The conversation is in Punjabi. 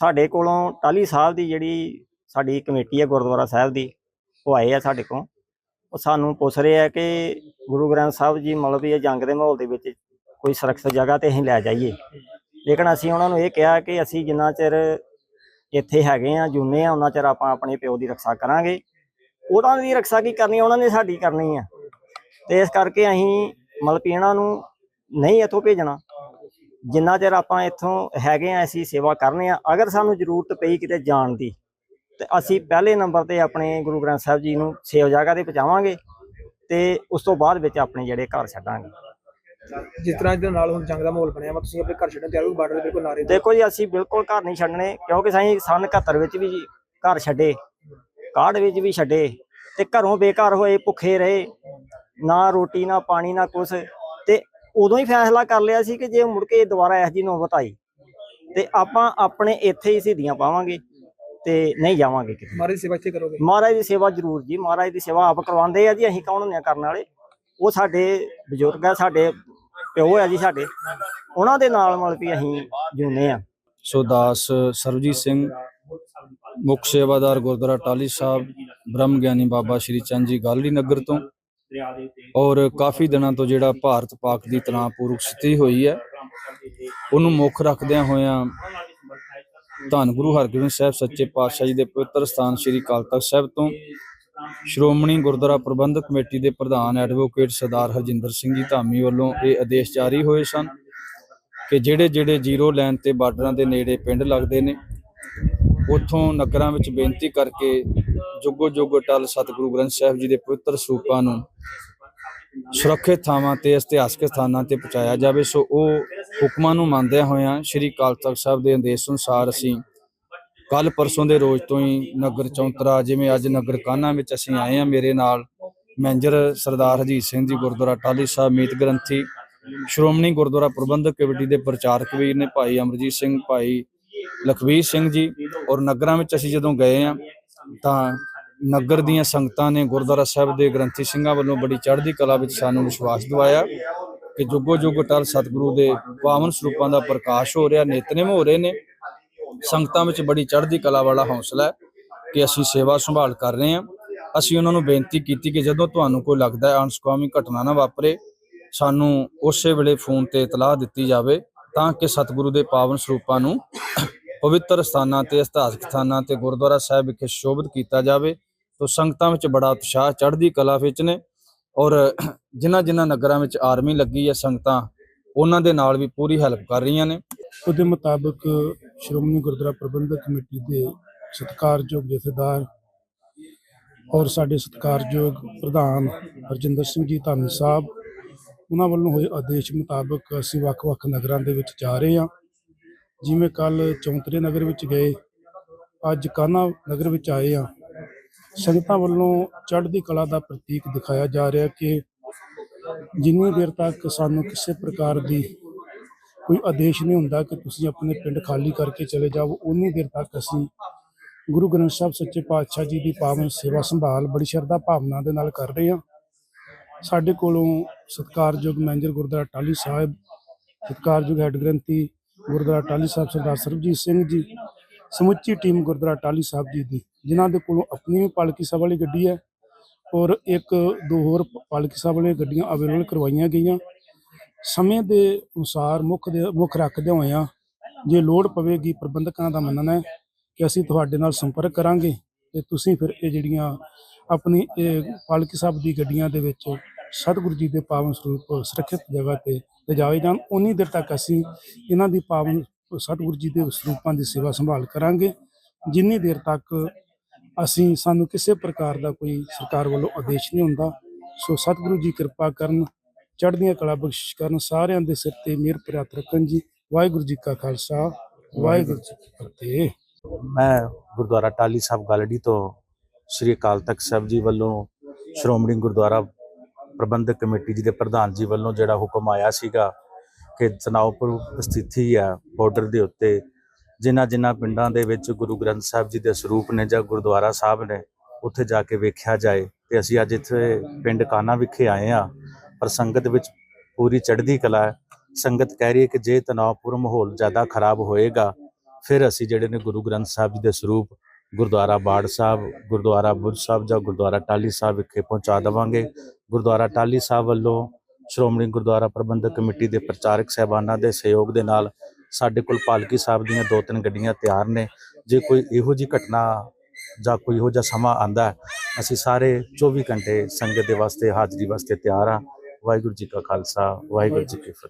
ਸਾਡੇ ਕੋਲੋਂ ਟਾਲੀ ਸਾਹਿਬ ਦੀ ਜਿਹੜੀ ਸਾਡੀ ਕਮੇਟੀ ਹੈ ਗੁਰਦੁਆਰਾ ਸਾਹਿਬ ਦੀ, ਉਹ ਆਏ ਆ ਸਾਡੇ ਕੋਲ। ਉਹ ਸਾਨੂੰ ਪੁੱਛ ਰਹੇ ਆ ਕਿ ਗੁਰੂ ਗ੍ਰੰਥ ਸਾਹਿਬ ਜੀ ਮਤਲਬ ਵੀ ਇਹ ਜੰਗ ਦੇ ਮਾਹੌਲ ਦੇ ਵਿੱਚ ਕੋਈ ਸੁਰੱਖਿਅਤ ਜਗ੍ਹਾ ਤੇ ਅਸੀਂ ਲੈ ਜਾਈਏ। ਲੇਕਿਨ ਅਸੀਂ ਉਹਨਾਂ ਨੂੰ ਇਹ ਕਿਹਾ ਕਿ ਅਸੀਂ ਜਿੰਨਾ ਚਿਰ ਇੱਥੇ ਹੈਗੇ ਆ ਜੁਨੇ ਆ, ਉਹਨਾਂ ਚਿਰ ਆਪਾਂ ਆਪਣੇ ਪਿਓ ਦੀ ਰੱਖਿਆ ਕਰਾਂਗੇ। ਉਹਨਾਂ ਦੀ ਰੱਖਿਆ ਕੀ ਕਰਨੀ ਉਹਨਾਂ ਨੇ ਸਾਡੀ ਕਰਨੀ ਆ। ਤੇ ਇਸ ਕਰਕੇ ਅਸੀਂ ਮਤਲਬ ਵੀ ਇਹਨਾਂ ਨੂੰ ਨਹੀਂ ਇੱਥੋਂ ਭੇਜਣਾ। ਜਿੰਨਾ ਚਿਰ ਆਪਾਂ ਇੱਥੋਂ ਹੈਗੇ ਆ ਅਸੀਂ ਸੇਵਾ ਕਰਨੇ ਆ ਅਗਰ ਸਾਨੂੰ ਜ਼ਰੂਰਤ ਪਈ ਕਿਤੇ ਜਾਣ ਦੀ ਤੇ ਅਸੀਂ ਪਹਿਲੇ ਨੰਬਰ ਤੇ ਆਪਣੇ ਗੁਰੂ ਗ੍ਰੰਥ ਸਾਹਿਬ ਜੀ ਨੂੰ ਸੇਵ ਜਗ੍ਹਾ ਤੇ ਪਹੁੰਚਾਵਾਂਗੇ ਤੇ ਉਸ ਤੋਂ ਬਾਅਦ ਵਿੱਚ ਆਪਣੇ ਜਿਹੜੇ ਘਰ ਛੱਡਾਂਗੇ। ਜਿਸ ਤਰ੍ਹਾਂ ਇਹਦੇ ਨਾਲ ਹੁਣ ਜੰਗ ਦਾ ਮਾਹੌਲ ਬਣਿਆ ਵਾ ਤੁਸੀਂ ਆਪਣੇ ਘਰ ਛੱਡਣ ਤਿਆਰ ਹੋ ਬਾਰਡਰ ਦੇ ਬਿਲਕੁਲ ਨਾਰੇ ਦੇਖੋ ਜੀ ਅਸੀਂ ਬਿਲਕੁਲ ਘਰ ਨਹੀਂ ਛੱਡਣੇ ਕਿਉਂਕਿ ਅਸੀਂ ਸਨ 71 ਵਿੱਚ ਵੀ ਘਰ ਛੱਡੇ ਕਾੜ ਵਿੱਚ ਵੀ ਛੱਡੇ ਤੇ ਘਰੋਂ ਬੇਘਰ ਹੋਏ ਭੁੱਖੇ ਰਹੇ ਨਾ ਰੋਟੀ ਨਾ ਪਾਣੀ ਨਾ ਕੁਛ ਤੇ ਉਦੋਂ ਹੀ ਫੈਸਲਾ ਕਰ ਲਿਆ ਸੀ ਕਿ ਜੇ ਮੁੜ ਕੇ ਦੁਬਾਰਾ ਐਸ ਜੀ ਨੌਬਤ ਆਈ ਤੇ ਆਪਾਂ ਆਪਣੇ ਇੱਥੇ ਹੀ ਸਿੱਧੀਆਂ ਪਾਵਾਂਗੇ ਤੇ ਨਹੀਂ ਜਾਵਾਂਗੇ ਕਿਤੇ। ਮਾਰੇ ਦੀ ਸੇਵਾ ਇੱਥੇ ਕਰੋਗੇ? ਮਹਾਰਾਜ ਦੀ ਸੇਵਾ ਜ਼ਰੂਰ ਜੀ ਮਹਾਰਾਜ ਦੀ ਸੇਵਾ ਆਪ ਕਰਵਾਉਂਦੇ ਆ ਜੀ ਅਸੀਂ ਕੌਣ ਹੁੰਦੇ ਆ ਕਰਨ ਵਾਲੇ? ਉਹ ਸਾਡੇ ਬਜ਼ੁਰਗ ਆ ਸਾਡੇ ਪਿਓ ਆ ਜੀ ਸਾਡੇ। ਉਹਨਾਂ ਦੇ ਨਾਲ ਮਤਲਬ ਵੀ ਅਸੀਂ ਜੁਨੇ ਆ। ਸੋ ਦਾਸ ਸਰਬਜੀਤ ਸਿੰਘ ਮੁੱਖ ਸੇਵਾਦਾਰ ਗੁਰਦੁਆਰਾ ਟਾਲੀ ਸਾਹਿਬ ਬ੍ਰਹਮ ਗਿਆਨੀ ਬਾਬਾ ਸ਼੍ਰੀ ਚੰਦ ਜੀ ਗਾਲੜੀ ਨਗਰ ਤੋਂ ਔਰ ਕਾਫੀ ਦਿਨਾਂ ਤੋਂ ਜਿਹੜਾ ਭਾਰਤ ਪਾਕ ਦੀ ਤਣਾਅਪੂਰਵਕ ਸਥਿਤੀ ਹੋਈ ਹੈ। ਉਹਨੂੰ ਮੁੱਖ ਰੱਖਦਿਆਂ ਹੋਇਆਂ ਧੰਨ ਗੁਰੂ ਹਰਗੋਬਿੰਦ ਸਾਹਿਬ ਸੱਚੇ ਪਾਤਸ਼ਾਹ ਜੀ ਦੇ ਪਵਿੱਤਰ ਸਥਾਨ ਸ੍ਰੀ ਅਕਾਲ ਤਖਤ ਸਾਹਿਬ ਤੋਂ ਸ਼੍ਰੋਮਣੀ ਗੁਰਦੁਆਰਾ ਪ੍ਰਬੰਧਕ ਕਮੇਟੀ ਦੇ ਪ੍ਰਧਾਨ ਐਡਵੋਕੇਟ ਸਰਦਾਰ ਹਰਜਿੰਦਰ ਸਿੰਘ ਜੀ ਧਾਮੀ ਵੱਲੋਂ ਇਹ ਆਦੇਸ਼ ਜਾਰੀ ਹੋਏ ਸਨ ਕਿ ਜਿਹੜੇ ਜਿਹੜੇ ਜ਼ੀਰੋ ਲਾਈਨ ਤੇ ਬਾਰਡਰਾਂ ਦੇ ਨੇੜੇ ਪਿੰਡ ਲੱਗਦੇ ਨੇ ਉਥੋਂ ਨਗਰਾਂ ਵਿੱਚ ਬੇਨਤੀ ਕਰਕੇ ਜੁਗੋ ਜੁਗ ਅਟਲ ਸਤਿਗੁਰੂ ਗ੍ਰੰਥ ਸਾਹਿਬ ਜੀ ਦੇ ਪਵਿੱਤਰ ਸਰੂਪਾਂ ਨੂੰ ਸੁਰੱਖਿਅਤ ਥਾਵਾਂ ਤੇ, ਇਤਿਹਾਸਕ ਸਥਾਨਾਂ ਤੇ ਪਹੁੰਚਾਇਆ ਜਾਵੇ, ਸੋ ਉਹ ਹੁਕਮਾਂ ਨੂੰ ਮੰਨਦਿਆਂ ਹੋਇਆਂ ਸ੍ਰੀ ਅਕਾਲ ਤਖਤ ਸਾਹਿਬ ਦੇ ਆਦੇਸ਼ ਅਨੁਸਾਰ ਅਸੀਂ ਕੱਲ ਪਰਸੋਂ ਦੇ ਰੋਜ਼ ਤੋਂ ਹੀ ਨਗਰ ਚੌਂਤਰਾ, ਜਿਵੇਂ ਅੱਜ ਨਗਰ ਕਾਨਾ ਵਿੱਚ ਅਸੀਂ ਆਏ ਆ ਮੇਰੇ ਨਾਲ ਮੈਨੇਜਰ ਸਰਦਾਰ ਹਜੀਤ ਸਿੰਘ ਜੀ, ਗੁਰਦੁਆਰਾ ਟਾਲੀ ਸਾਹਿਬ, ਮੀਤ ਗ੍ਰੰਥੀ, ਸ਼੍ਰੋਮਣੀ ਗੁਰਦੁਆਰਾ ਪ੍ਰਬੰਧਕ ਕਮੇਟੀ ਦੇ ਪ੍ਰਚਾਰਕ ਵੀਰ ਨੇ, ਭਾਈ ਅਮਰਜੀਤ ਸਿੰਘ, ਭਾਈ ਲਖਵੀਰ ਸਿੰਘ ਜੀ, ਔਰ ਨਗਰਾਂ ਵਿੱਚ ਅਸੀਂ ਜਦੋਂ ਗਏ ਆ ਤਾਂ ਨਗਰ ਦੀਆਂ ਸੰਗਤਾਂ ਨੇ ਗੁਰਦੁਆਰਾ ਸਾਹਿਬ ਦੇ ਗ੍ਰੰਥੀ ਸਿੰਘਾਂ ਵੱਲੋਂ ਬੜੀ ਚੜ੍ਹਦੀ ਕਲਾ ਵਿੱਚ ਸਾਨੂੰ ਵਿਸ਼ਵਾਸ ਦਿਵਾਇਆ ਕਿ ਜੁਗੋ ਜੁਗ ਅਟਲ ਸਤਿਗੁਰੂ ਦੇ ਪਾਵਨ ਸਰੂਪਾਂ ਦਾ ਪ੍ਰਕਾਸ਼ ਹੋ ਰਿਹਾ, ਨਿਤਨੇਮ ਹੋ ਰਹੇ ਨੇ। ਸੰਗਤਾਂ ਵਿੱਚ ਬੜੀ ਚੜ੍ਹਦੀ ਕਲਾ ਵਾਲਾ ਹੌਸਲਾ ਹੈ ਕਿ ਅਸੀਂ ਸੇਵਾ ਸੰਭਾਲ ਕਰ ਰਹੇ ਹਾਂ। ਅਸੀਂ ਉਹਨਾਂ ਨੂੰ ਬੇਨਤੀ ਕੀਤੀ ਕਿ ਜਦੋਂ ਤੁਹਾਨੂੰ ਕੋਈ ਲੱਗਦਾ ਹੈ ਅਨਸਕਾਮੀ ਘਟਨਾ ਨਾ ਵਾਪਰੇ, ਸਾਨੂੰ ਉਸੇ ਵੇਲੇ ਫੋਨ ਤੇ ਇਤਲਾਹ ਦਿੱਤੀ ਜਾਵੇ ਤਾਂ ਕਿ ਸਤਿਗੁਰੂ ਦੇ ਪਾਵਨ ਸਰੂਪਾਂ ਨੂੰ ਪਵਿੱਤਰ ਸਥਾਨਾਂ ਤੇ ਇਤਿਹਾਸਕ ਸਥਾਨਾਂ ਤੇ ਗੁਰਦੁਆਰਾ ਸਾਹਿਬ ਵਿਖੇ ਸ਼ੋਭਿਤ ਕੀਤਾ ਜਾਵੇ। ਤੋ ਸੰਗਤਾਂ ਵਿੱਚ ਬੜਾ ਉਤਸ਼ਾਹ ਚੜ੍ਹਦੀ ਕਲਾ ਵਿੱਚ ਨੇ ਔਰ ਜਿਨ੍ਹਾਂ ਜਿਨ੍ਹਾਂ ਨਗਰਾਂ ਵਿੱਚ ਆਰਮੀ ਲੱਗੀ ਹੈ ਸੰਗਤਾਂ, ਉਹਨਾਂ ਦੇ ਨਾਲ ਵੀ ਪੂਰੀ ਹੈਲਪ ਕਰ ਰਹੀਆਂ ਨੇ। ਉਹਦੇ ਮੁਤਾਬਕ ਸ਼੍ਰੋਮਣੀ ਗੁਰਦੁਆਰਾ ਪ੍ਰਬੰਧਕ ਕਮੇਟੀ ਦੇ ਸਤਿਕਾਰਯੋਗ ਜਥੇਦਾਰ ਔਰ ਸਾਡੇ ਸਤਿਕਾਰਯੋਗ ਪ੍ਰਧਾਨ ਹਰਜਿੰਦਰ ਸਿੰਘ ਜੀ ਧਾਮੀ ਸਾਹਿਬ, ਉਹਨਾਂ ਵੱਲੋਂ ਹੋਏ ਆਦੇਸ਼ ਮੁਤਾਬਕ ਅਸੀਂ ਵੱਖ-ਵੱਖ ਨਗਰਾਂ ਦੇ ਵਿੱਚ ਜਾ ਰਹੇ ਹਾਂ। ਜਿਵੇਂ ਕੱਲ ਚੌਂਤਰੇ ਨਗਰ ਵਿੱਚ ਗਏ, ਅੱਜ ਕਾਨਾ ਨਗਰ ਵਿੱਚ ਆਏ ਹਾਂ। ਸੰਗਤਾਂ ਵੱਲੋਂ ਚੜ੍ਹਦੀ ਕਲਾ ਦਾ ਪ੍ਰਤੀਕ ਦਿਖਾਇਆ ਜਾ ਰਿਹਾ ਕਿ ਜਿੰਨੀ ਦੇਰ ਤੱਕ ਸਾਨੂੰ ਕਿਸੇ ਪ੍ਰਕਾਰ ਦੀ ਕੋਈ ਆਦੇਸ਼ ਨਹੀਂ ਹੁੰਦਾ ਕਿ ਤੁਸੀਂ ਆਪਣੇ ਪਿੰਡ ਖਾਲੀ ਕਰਕੇ ਚਲੇ ਜਾਓ ਉਨੀ ਦੇਰ ਤੱਕ ਅਸੀਂ ਗੁਰੂ ਗ੍ਰੰਥ ਸਾਹਿਬ ਸੱਚੇ ਪਾਤਸ਼ਾਹ ਜੀ ਦੀ ਪਾਵਨ ਸੇਵਾ ਸੰਭਾਲ ਬੜੀ ਸ਼ਰਧਾ ਭਾਵਨਾ ਦੇ ਨਾਲ ਕਰ ਰਹੇ ਹਾਂ। ਸਾਡੇ ਕੋਲੋਂ ਸਤਿਕਾਰਯੋਗ ਮੈਨੇਜਰ ਗੁਰਦੁਆਰਾ ਟਾਲੀ ਸਾਹਿਬ, ਸਤਿਕਾਰਯੋਗ ਹੈੱਡ ਗ੍ਰੰਥੀ ਗੁਰਦੁਆਰਾ ਟਾਲੀ ਸਾਹਿਬ ਸਰਦਾਰ ਸਰਬਜੀਤ ਸਿੰਘ ਜੀ, ਸਮੁੱਚੀ ਟੀਮ ਗੁਰਦੁਆਰਾ ਟਾਲੀ ਸਾਹਿਬ ਜੀ ਦੀ ਜਿਨ੍ਹਾਂ ਦੇ ਕੋਲੋਂ ਆਪਣੀ ਵੀ ਪਾਲਕੀ ਸਾਹਿਬ ਵਾਲੀ ਗੱਡੀ ਹੈ ਔਰ ਇੱਕ ਦੋ ਹੋਰ ਪਾਲਕੀ ਸਾਹਿਬ ਵਾਲੀਆਂ ਗੱਡੀਆਂ ਅਵੇਲੇਬਲ ਕਰਵਾਈਆਂ ਗਈਆਂ। ਸਮੇਂ ਦੇ ਅਨੁਸਾਰ ਮੁੱਖ ਦੇ ਮੁੱਖ ਰੱਖਦੇ ਹੋਇਆਂ ਜੇ ਲੋੜ ਪਵੇਗੀ ਪ੍ਰਬੰਧਕਾਂ ਦਾ ਮੰਨਣਾ ਹੈ ਕਿ ਅਸੀਂ ਤੁਹਾਡੇ ਨਾਲ ਸੰਪਰਕ ਕਰਾਂਗੇ ਤੇ ਤੁਸੀਂ ਫਿਰ ਇਹ ਜਿਹੜੀਆਂ ਆਪਣੀ ਇਹ ਪਾਲਕੀ ਸਾਹਿਬ ਦੀ ਗੱਡੀਆਂ ਦੇ ਵਿੱਚ ਸਤਿਗੁਰੂ ਜੀ ਦੇ ਪਾਵਨ ਸਰੂਪ ਸੁਰੱਖਿਅਤ ਜਗ੍ਹਾ ਤੇ ਲਿਜਾਏ ਜਾਣ, ਉਨੀ ਦੇਰ ਤੱਕ ਅਸੀਂ ਇਹਨਾਂ ਦੀ ਪਾਵਨ ਸਤਿਗੁਰੂ ਜੀ ਦੇ ਸਰੂਪਾਂ ਦੀ ਸੇਵਾ ਸੰਭਾਲ ਕਰਾਂਗੇ। ਜਿੰਨੀ ਦੇਰ ਤੱਕ ਅਸੀਂ ਸਾਨੂੰ ਕਿਸੇ ਪ੍ਰਕਾਰ ਦਾ ਕੋਈ ਸਰਕਾਰ ਵੱਲੋਂ ਆਦੇਸ਼ ਨਹੀਂ ਹੁੰਦਾ। ਸੋ ਸਤਿਗੁਰੂ ਜੀ ਕਿਰਪਾ ਕਰਨ, ਚੜ੍ਹਦੀਆਂ ਕਲਾ ਬਖਸ਼ਿਸ਼ ਕਰਨ, ਸਾਰਿਆਂ ਦੇ ਸਿਰ ਤੇ ਮਿਹਰ ਪ੍ਰਾਪਤ ਰੱਖਣ ਜੀ। ਵਾਹਿਗੁਰੂ ਜੀ ਕਾ ਖਾਲਸਾ, ਵਾਹਿਗੁਰੂ ਜੀ ਕੀ ਫਤਿਹ। ਮੈਂ ਗੁਰਦੁਆਰਾ ਟਾਲੀ ਸਾਹਿਬ ਗਾਲੜੀ ਤੋਂ ਸ੍ਰੀ ਅਕਾਲ ਤਖਤ ਸਾਹਿਬ ਜੀ ਵੱਲੋਂ ਸ਼੍ਰੋਮਣੀ ਗੁਰਦੁਆਰਾ ਪ੍ਰਬੰਧਕ ਕਮੇਟੀ ਜੀ ਦੇ ਪ੍ਰਧਾਨ ਜੀ ਵੱਲੋਂ ਜਿਹੜਾ ਹੁਕਮ ਆਇਆ ਸੀਗਾ ਕਿ ਤਣਾਅਪੂਰਨ ਸਥਿਤੀ ਆ ਬਾਰਡਰ ਦੇ ਉੱਤੇ ਜਿਨ੍ਹਾਂ ਜਿਨ੍ਹਾਂ ਪਿੰਡਾਂ ਦੇ ਵਿੱਚ ਗੁਰੂ ਗ੍ਰੰਥ ਸਾਹਿਬ ਜੀ ਦੇ ਸਰੂਪ ਨੇ ਜਾਂ ਗੁਰਦੁਆਰਾ ਸਾਹਿਬ ਨੇ ਉੱਥੇ ਜਾ ਕੇ ਵੇਖਿਆ ਜਾਏ ਤੇ ਅਸੀਂ ਅੱਜ ਇੱਥੇ ਪਿੰਡ ਕਾਨਾ ਵਿਖੇ ਆਏ ਆ ਪਰ ਸੰਗਤ ਵਿੱਚ ਪੂਰੀ ਚੜ੍ਹਦੀ ਕਲਾ ਹੈ। ਸੰਗਤ ਕਹਿ ਰਹੀ ਹੈ ਕਿ ਜੇ ਤਣਾਅਪੂਰਨ ਮਾਹੌਲ ਜ਼ਿਆਦਾ ਖਰਾਬ ਹੋਏਗਾ, ਫਿਰ ਅਸੀਂ ਜਿਹੜੇ ਨੇ ਗੁਰੂ ਗ੍ਰੰਥ ਸਾਹਿਬ ਜੀ ਦੇ ਸਰੂਪ ਗੁਰਦੁਆਰਾ ਬਾੜ ਸਾਹਿਬ, ਗੁਰਦੁਆਰਾ ਬੁੱਧ ਸਾਹਿਬ ਜਾਂ ਗੁਰਦੁਆਰਾ ਟਾਲੀ ਸਾਹਿਬ ਵਿਖੇ ਪਹੁੰਚਾ ਦੇਵਾਂਗੇ। ਗੁਰਦੁਆਰਾ ਟਾਲੀ ਸਾਹਿਬ ਵੱਲੋਂ ਸ਼੍ਰੋਮਣੀ ਗੁਰਦੁਆਰਾ ਪ੍ਰਬੰਧਕ ਕਮੇਟੀ ਦੇ ਪ੍ਰਚਾਰਕ ਸਹਿਬਾਨਾਂ ਦੇ ਸਹਿਯੋਗ ਦੇ ਨਾਲ ਸਾਡੇ ਕੋਲ ਪਾਲਕੀ ਸਾਹਿਬ ਦੀਆਂ ਦੋ ਤਿੰਨ ਗੱਡੀਆਂ ਤਿਆਰ ਨੇ। ਜੇ ਕੋਈ ਇਹੋ ਜੀ ਘਟਨਾ ਜਾਂ ਕੋਈ ਇਹੋ ਜਿਹਾ ਸਮਾਂ ਆਂਦਾ ਅਸੀਂ ਸਾਰੇ 24 ਘੰਟੇ ਸੰਗਤ ਦੇ ਵਾਸਤੇ, ਹਾਜ਼ਰੀ ਵਾਸਤੇ ਤਿਆਰ ਹਾਂ। ਵਾਹਿਗੁਰੂ ਜੀ ਕਾ ਖਾਲਸਾ, ਵਾਹਿਗੁਰੂ ਜੀ ਕੀ ਫਤਿਹ।